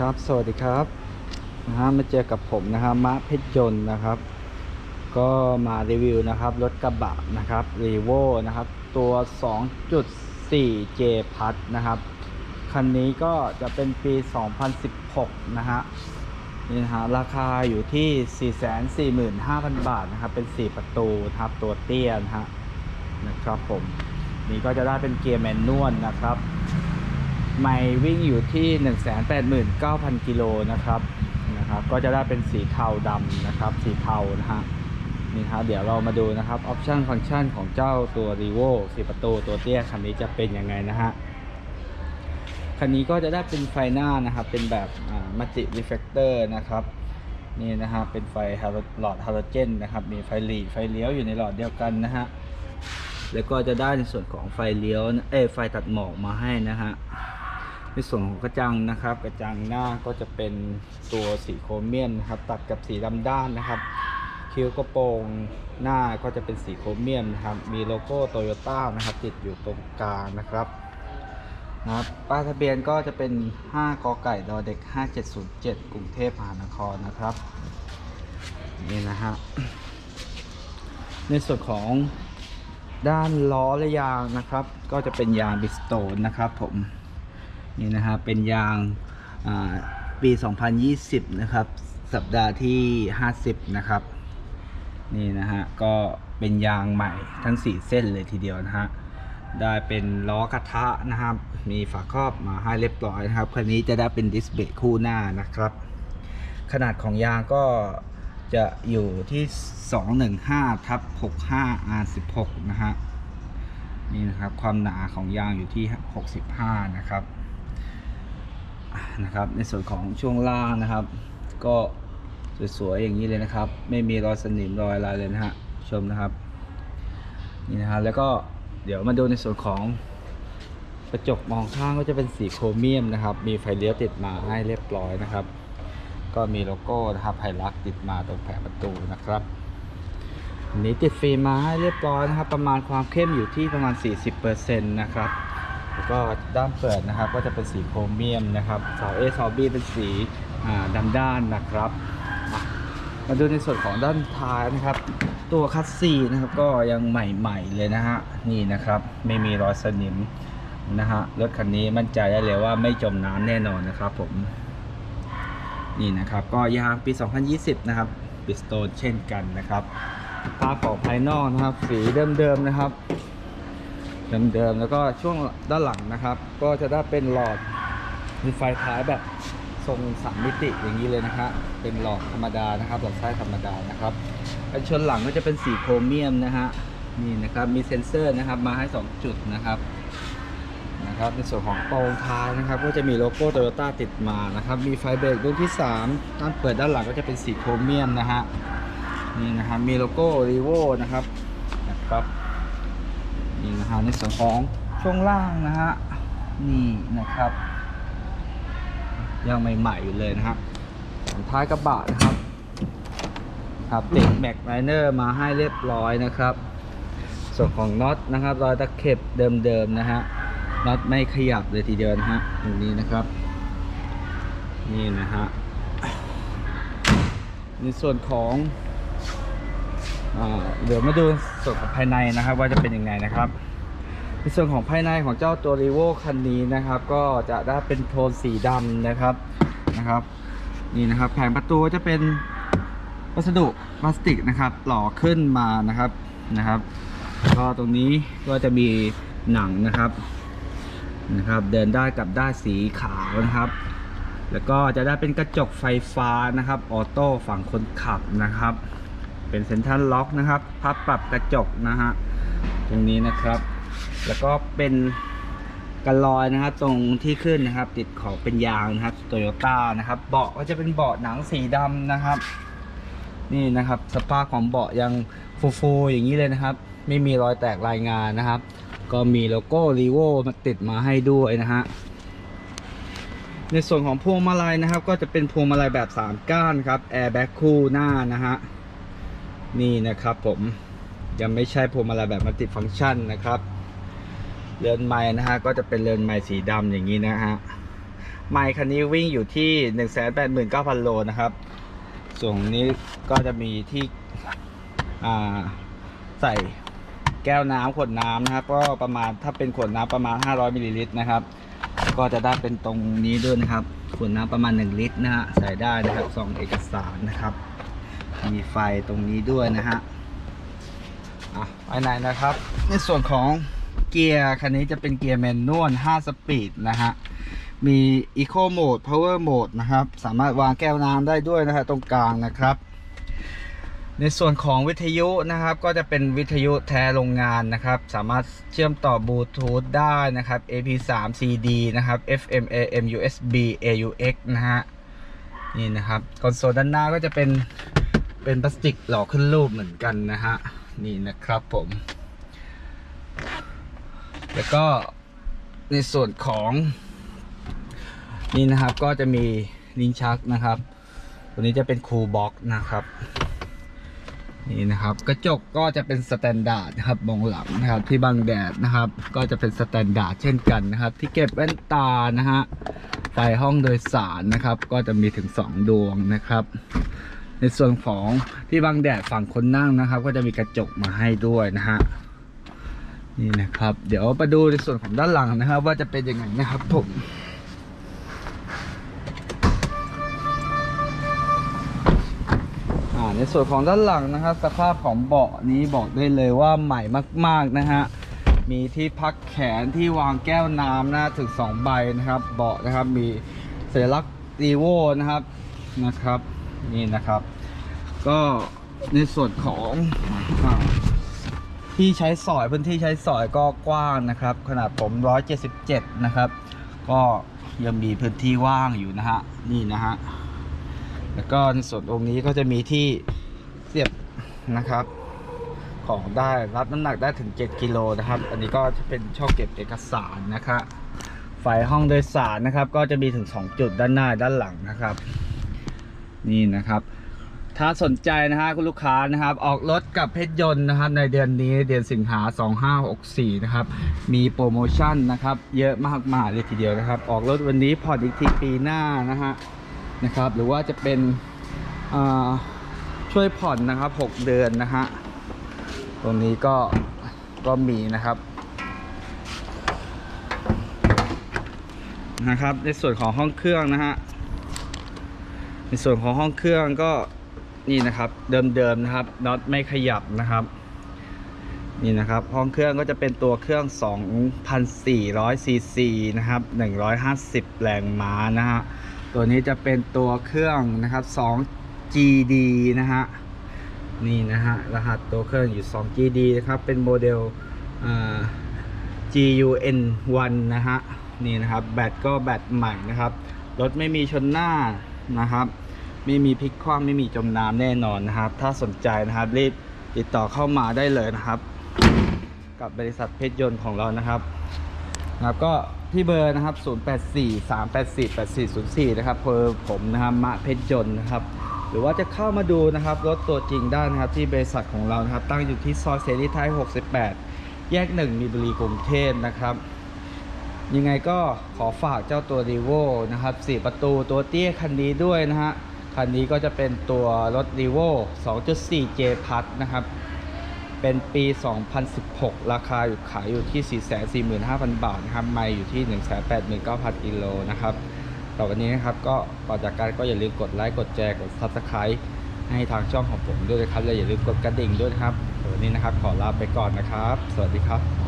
ครับ สวัสดีครับนะฮะมาเจอกับผมนะฮะมะเพชรยนต์นะครับ ก็มารีวิวนะครับรถกระบะนะครับรีโวนะครับ ตัว 2.4 J พัทนะครับ คันนี้ก็จะเป็นปี 2016 นะฮะนี่นะฮะราคาอยู่ที่ 445,000 บาทนะครับ เป็น 4 ประตูนะครับตัวเตี้ยนะฮะนะครับผม นี่ก็จะได้เป็นเกียร์แมนนวลนะครับ ไม่วิ่งอยู่ที่ 189,000 กิโลนะครับนะครับ ก็จะได้เป็นสีเทาดำนะครับ สีเทานะฮะนี่ฮะเดี๋ยวเรามาดูนะครับออปชันฟังก์ชันของเจ้าตัว r ีโวสีประตูตัวเตี้ยคันนี้จะเป็นยังไงนะฮะคันนี้ก็จะได้เป็นไฟหน้านะครับ เป็นแบบมัจิรีเฟกเตอร์นะครับนี่นะฮะเป็นไฟฮาโลหลอดฮาโลเจนนะครับ มีไฟหลีไฟเลี้ยวอยู่ในหลอดเดียวกันนะฮะแล้วก็จะได้ในส่วนของไฟเลี้ยวเอ้ไฟตัดหมอกมาให้นะฮะ ในส่วนของกระจังนะครับ กระจังหน้าก็จะเป็นตัวสีโครเมียมนะครับ ตัดกับสีดำด้านนะครับคิ้วกระโปรงหน้าก็จะเป็นสีโครเมียมนะครับ มีโลโก้โตโยต้านะครับ ติดอยู่ตรงกลางนะครับนะครับป้ายทะเบียนก็จะเป็น 5กไก่ดอเด็ก 5707 กรุงเทพมหานครนะครับนี่นะฮะในส่วนของด้านล้อและยางนะครับ ก็จะเป็นยางบิสโตนนะครับผม นี่นะฮะเป็นยางอ่าปี 2020 นะครับ สัปดาห์ที่ 50 นะครับ นี่นะฮะก็เป็นยางใหม่ทั้ง 4 เส้นเลยทีเดียวนะฮะได้เป็นล้อกระทะนะครับ มีฝาครอบมาให้เรียบร้อยนะครับ คันนี้จะได้เป็นดิสเบรกคู่หน้านะครับ ขนาดของยางก็จะอยู่ที่ 215ทับ65 R16 นะฮะ นี่นะครับ ความหนาของยางอยู่ที่ 65 นะครับ นะครับ ในส่วนของช่วงล่างนะครับ ก็สวยๆอย่างนี้เลยนะครับ ไม่มีรอยสนิมรอยอะไรเลยนะฮะชมนะครับนี่นะฮะแล้วก็เดี๋ยวมาดูในส่วนของกระจกมองข้างก็จะเป็นสีโครเมียมนะครับ มีไฟเลี้ยวติดมาให้เรียบร้อยนะครับ ก็มีโลโก้นะครับไฮลักติดมาตรงแผงประตูนะครับนนี้ติดฟิล์มมาให้เรียบร้อยนะครับ ประมาณความเข้มอยู่ที่ประมาณ 40%นะครับ แล้วก็ด้านเปิดนะครับก็จะเป็นสีโครเมียมนะครับเสา A เสา B เป็นสีอ่าดำด้านนะครับมาดูในส่วนของด้านท้ายนะครับ ตัวคัสซีนะครับก็ยังใหม่ๆเลยนะฮะนี่นะครับไม่มีรอยสนิมนะฮะรถคันนี้มั่นใจได้เลยว่าไม่จมน้ำแน่นอนนะครับผมนี่นะครับก็ยางปี 2020 นะครับบิสโตนเช่นกันนะครับภาพของภายนอกนะครับสีเดิมๆนะครับ เดิมๆแล้วก็ช่วงด้านหลังนะครับ ก็จะได้เป็นหลอดมีไฟท้ายแบบทรงสามมิติอย่างนี้เลยนะฮะเป็นหลอดธรรมดานะครับหลอดไส้ธรรมดานะครับอันชนหลังก็จะเป็นสีโครเมียมนะฮะนี่นะครับมีเซ็นเซอร์นะครับมาให้ 2 จุดนะครับนะครับในส่วนของโปรงท้ายนะครับ ก็จะมีโลโก้โตโยต้าติดมานะครับ มีไฟเบรกรุ่นที่3ด้านเปิดด้านหลังก็จะเป็นสีโครเมียมนะฮะนี่นะครับมีโลโก้รีโวนะครับนะครับ นี่นะฮะในส่วนของช่วงล่างนะฮะนี่นะครับยังใหม่ๆอยู่เลยนะฮะท้ายกระบะนะครับครับติดแม็กไลเนอร์มาให้เรียบร้อยนะครับ ส่วนของน็อตนะครับรอยตะเข็บเดิมๆนะฮะน็อตไม่ขยับเลยทีเดียวนะฮะตรงนี้นะครับ นี่นะฮะในส่วนของ เดี๋ยวมาดูส่วนของภายในนะครับ ว่าจะเป็นยังไงนะครับในส่วนของภายในของเจ้าตัวรีโวคันนี้นะครับ ก็จะได้เป็นโทนสีดำนะครับนะครับ นี่นะครับแผงประตูจะเป็นวัสดุพลาสติกนะครับ หล่อขึ้นมานะครับนะครับ ก็ตรงนี้ก็จะมีหนังนะครับนะครับ เดินได้กับได้สีขาวนะครับ แล้วก็จะได้เป็นกระจกไฟฟ้านะครับออโต้ฝั่งคนขับนะครับ เป็นเซ็นทรัลล็อกนะครับพับปรับกระจกนะฮะตรงนี้นะครับ แล้วก็เป็นกันลอยนะครับ ตรงที่ขึ้นนะครับ ติดขอบเป็นยางนะครับโตโยต้านะครับ เบาะก็จะเป็นเบาะหนังสีดำนะครับ นี่นะครับ สภาพของเบาะยังฟูๆอย่างนี้เลยนะครับ ไม่มีรอยแตกรายงานนะครับ ก็มีโลโก้รีโวมาติดมาให้ด้วยนะฮะในส่วนของพวงมาลัยนะครับ ก็จะเป็นพวงมาลัยแบบ 3 ก้านครับแอร์แบ็คคู่หน้านะฮะ นี่นะครับผมยังไม่ใช่พวงมาลัยแบบมัลติฟังก์ชันนะครับ เรือนไม้นะฮะก็จะเป็นเรือนไม้สีดำอย่างนี้นะฮะไมค์คันนี้วิ่งอยู่ที่ 189,000 โลนะครับส่วนนี้ก็จะมีที่ใส่แก้วน้ำขวดน้ำนะครับ ก็ประมาณถ้าเป็นขวดน้ำประมาณ 500มิลลิลิตรนะครับ ก็จะได้เป็นตรงนี้ด้วยนะครับ ขวดน้ำประมาณ 1 ลิตรนะฮะใส่ได้นะครับซองเอกสารนะครับ มีไฟตรงนี้ด้วยนะฮะอะไปไหนนะครับ ในส่วนของเกียร์คันนี้จะเป็นเกียร์แมนนวล 5 สปีดนะฮะ มี Eco Mode Power Mode นะครับ สามารถวางแก้วน้ำได้ด้วยนะฮะตรงกลางนะครับ ในส่วนของวิทยุนะครับ ก็จะเป็นวิทยุแท้โรงงานนะครับ สามารถเชื่อมต่อบลูทูธได้นะครับ AP3 CD นะครับ FM AM USB AUX นะฮะ นี่นะครับ คอนโซลด้านหน้าก็จะเป็น เป็นพลาสติกหล่อขึ้นรูปเหมือนกันนะฮะ นี่นะครับผม แล้วก็ในส่วนของ นี่นะครับก็จะมีลิ้นชักนะครับ ตัวนี้จะเป็นคูลบ็อกนะครับนี่นะครับกระจกก็จะเป็นสแตนดาร์ดนะครับมองหลังนะครับที่บังแดดนะครับ ก็จะเป็นสแตนดาร์ดเช่นกันนะครับ ที่เก็บแว่นตานะฮะไฟห้องโดยสารนะครับ ก็จะมีถึง 2 ดวงนะครับ ในส่วนของที่บังแดดฝั่งคนนั่งนะครับ ก็จะมีกระจกมาให้ด้วยนะฮะนี่นะครับ เดี๋ยวไปดูในส่วนของด้านหลังนะครับ ว่าจะเป็นยังไงนะครับผมอ่าในส่วนของด้านหลังนะครับ สภาพของเบาะนี้บอกได้เลยว่าใหม่มาก ๆนะฮะมีที่พักแขนที่วางแก้วน้ำนะถึง2ใบนะครับ เบาะนะครับมีสัญลักษณ์ดีโวนะครับนะครับ นี่นะครับ ก็ในส่วนของอที่ใช้สอยพื้นที่ใช้สอยก็กว้างนะครับ ขนาดผม 177 นะครับ ก็ยังมีพื้นที่ว่างอยู่นะฮะนี่นะฮะแล้วก็ในส่วนตรงนี้ก็จะมีที่เสียบนะครับ ของได้รับน้ำหนักได้ถึง 7กิโลนะครับ อันนี้ก็จะเป็นช่องเก็บเอกสารนะครับไฟห้องโดยสารนะครับ ก็จะมีถึง 2 จุดด้านหน้าด้านหลังนะครับ นี่นะครับ ถ้าสนใจนะฮะคุณลูกค้านะครับ ออกรถกับเพชรยนต์นะครับ ในเดือนนี้เดือนสิงหา 2564 นะครับ มีโปรโมชั่นนะครับ เยอะมากมายเลยทีเดียวนะครับ ออกรถวันนี้ผ่อนอีกทีปีหน้านะฮะนะครับ หรือว่าจะเป็นช่วยผ่อนนะครับ 6 เดือนนะฮะตรงนี้ก็ก็มีนะครับนะครับ ในส่วนของห้องเครื่องนะฮะ ในส่วนของห้องเครื่องก็นี่นะครับเดิมๆนะครับน็อตไม่ขยับนะครับนี่นะครับห้องเครื่องก็จะเป็นตัวเครื่อง 2,400 ซีซีนะครับ 150 แรงม้านะฮะตัวนี้จะเป็นตัวเครื่องนะครับ 2GD นะฮะนี่นะฮะรหัสตัวเครื่องอยู่ 2GD นะครับเป็นโมเดลอ่า GUN1 นะฮะนี่นะครับแบตก็แบตใหม่นะครับรถไม่มีชนหน้านะครับ ไม่มีพลิกคว่ำไม่มีจมน้ำแน่นอนนะครับ ถ้าสนใจนะครับรีบติดต่อเข้ามาได้เลยนะครับ กับบริษัทเพชรยนต์ของเรานะครับนะครับก็ที่เบอร์นะครับ 0843848404 นะครับเบอร์ผมนะครับมะเพชรยนต์นะครับ หรือว่าจะเข้ามาดูนะครับรถตัวจริงได้นะครับ ที่บริษัทของเรานะครับ ตั้งอยู่ที่ซอยเสรีไทย 68 แยก 1 มีบุรีกรุงเทพนะครับยังไงก็ขอฝากเจ้าตัว r ีโวนะครับ 4 ประตูตัวเตี้ยคันนี้ด้วยนะฮะ คันนี้ก็จะเป็นตัวรถ r ีโว2.4 J พัทนะครับ เป็นปี 2016 ราคาอยู่ขายอยู่ที่ 445,000 บาทนะครับ ไม่อยู่ที่ 189,000 กิโลนะครับต่อวันนี้นะครับก็ก่อนจากกันก็อย่าลืมกดไลค์ กดแชร์ กด Subscribe ให้ทางช่องของผมด้วยนะครับ และอย่าลืมกดกระดิ่งด้วยนะครับวันนี้นะครับขอลาไปก่อนนะครับ สวัสดีครับ